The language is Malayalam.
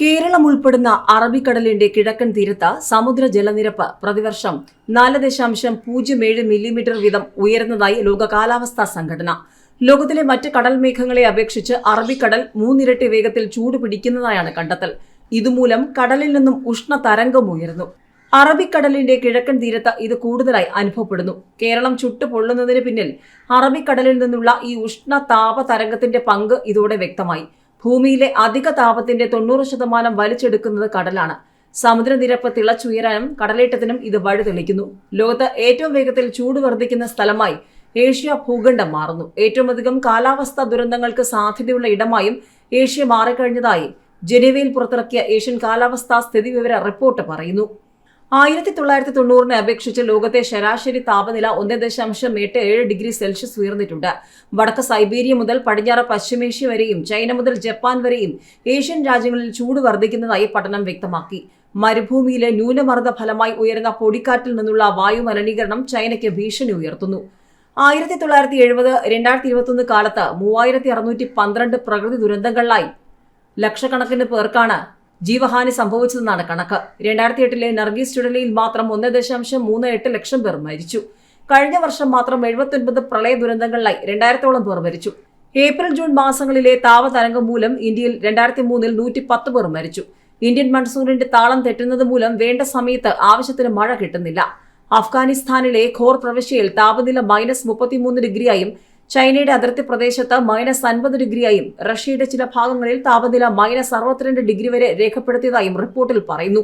കേരളം ഉൾപ്പെടുന്ന അറബിക്കടലിന്റെ കിഴക്കൻ തീരത്ത് സമുദ്ര ജലനിരപ്പ് പ്രതിവർഷം നാല് ദശാംശം പൂജ്യം ഏഴ് മില്ലിമീറ്റർ വീതം ഉയരുന്നതായി ലോക കാലാവസ്ഥാ സംഘടന. ലോകത്തിലെ മറ്റ് കടൽ മേഘങ്ങളെ അപേക്ഷിച്ച് അറബിക്കടൽ മൂന്നിരട്ടി വേഗത്തിൽ ചൂട് പിടിക്കുന്നതായാണ് കണ്ടെത്തൽ. ഇതുമൂലം കടലിൽ നിന്നും ഉഷ്ണ തരംഗം ഉയർന്നു. അറബിക്കടലിന്റെ കിഴക്കൻ തീരത്ത് ഇത് കൂടുതലായി അനുഭവപ്പെടുന്നു. കേരളം ചുട്ടുപൊള്ളുന്നതിന് പിന്നിൽ അറബിക്കടലിൽ നിന്നുള്ള ഈ ഉഷ്ണ താപ തരംഗത്തിന്റെ പങ്ക് ഇതോടെ വ്യക്തമായി. ഭൂമിയിലെ അധിക താപത്തിന്റെ തൊണ്ണൂറ് ശതമാനം വലിച്ചെടുക്കുന്നത് കടലാണ്. സമുദ്രനിരപ്പ് തിളച്ചുയരാനും കടലേറ്റത്തിനും ഇത് വഴി തെളിക്കുന്നു ലോകത്ത് ഏറ്റവും വേഗത്തിൽ ചൂട് വർദ്ധിക്കുന്ന സ്ഥലമായി ഏഷ്യ ഭൂഖണ്ഡം മാറുന്നു. ഏറ്റവും അധികം കാലാവസ്ഥാ ദുരന്തങ്ങൾക്ക് സാധ്യതയുള്ള ഇടമായും ഏഷ്യ മാറിക്കഴിഞ്ഞതായി ജനീവയിൽ പുറത്തിറക്കിയ ഏഷ്യൻ കാലാവസ്ഥാ സ്ഥിതിവിവര റിപ്പോർട്ട് പറയുന്നു. ആയിരത്തി തൊള്ളായിരത്തി തൊണ്ണൂറിനെ അപേക്ഷിച്ച് ലോകത്തെ ശരാശരി താപനില ഒന്ന് ദശാംശം എട്ട് ഏഴ് ഡിഗ്രി സെൽഷ്യസ് ഉയർന്നിട്ടുണ്ട്. വടക്ക് സൈബീരിയ മുതൽ പടിഞ്ഞാറ് പശ്ചിമേഷ്യ വരെയും ചൈന മുതൽ ജപ്പാൻ വരെയും ഏഷ്യൻ രാജ്യങ്ങളിൽ ചൂട് വർദ്ധിക്കുന്നതായി പഠനം വ്യക്തമാക്കി. മരുഭൂമിയിലെ ന്യൂനമർദ്ദ ഫലമായി ഉയരുന്ന പൊടിക്കാറ്റിൽ നിന്നുള്ള വായു മലിനീകരണം ചൈനയ്ക്ക് ഭീഷണി ഉയർത്തുന്നു. ആയിരത്തി തൊള്ളായിരത്തി എഴുപത് രണ്ടായിരത്തി ഇരുപത്തൊന്ന് കാലത്ത് മൂവായിരത്തി അറുന്നൂറ്റി പന്ത്രണ്ട് പ്രകൃതി ദുരന്തങ്ങളിലായി ലക്ഷക്കണക്കിന് പേർക്കാണ് ജീവഹാനി സംഭവിച്ചതെന്നാണ് കണക്ക്. രണ്ടായിരത്തി എട്ടിലെ നർഗീസ് ചുഴലിയിൽ മാത്രം ഒന്ന് ദശാംശം മൂന്ന് എട്ട് ലക്ഷം പേർ മരിച്ചു. കഴിഞ്ഞ വർഷം മാത്രം എഴുപത്തൊൻപത് പ്രളയ ദുരന്തങ്ങളിലായി രണ്ടായിരത്തോളം പേർ മരിച്ചു. ഏപ്രിൽ ജൂൺ മാസങ്ങളിലെ താപതരംഗം മൂലം ഇന്ത്യയിൽ രണ്ടായിരത്തി മൂന്നിൽ നൂറ്റി പത്ത് പേർ മരിച്ചു. ഇന്ത്യൻ മൺസൂണിന്റെ താളം തെറ്റുന്നത് മൂലം വേണ്ട സമയത്ത് ആവശ്യത്തിന് മഴ കിട്ടുന്നില്ല. അഫ്ഗാനിസ്ഥാനിലെ ഖോർ പ്രവിശ്യയിൽ താപനില മൈനസ് മുപ്പത്തിമൂന്ന് ഡിഗ്രിയായും ചൈനയുടെ അതിർത്തി പ്രദേശത്ത് മൈനസ് അൻപത് ഡിഗ്രിയായും റഷ്യയുടെ ചില ഭാഗങ്ങളിൽ താപനില മൈനസ് അറുപത്തിരണ്ട് ഡിഗ്രി വരെ രേഖപ്പെടുത്തിയതായും റിപ്പോർട്ടിൽ പറയുന്നു.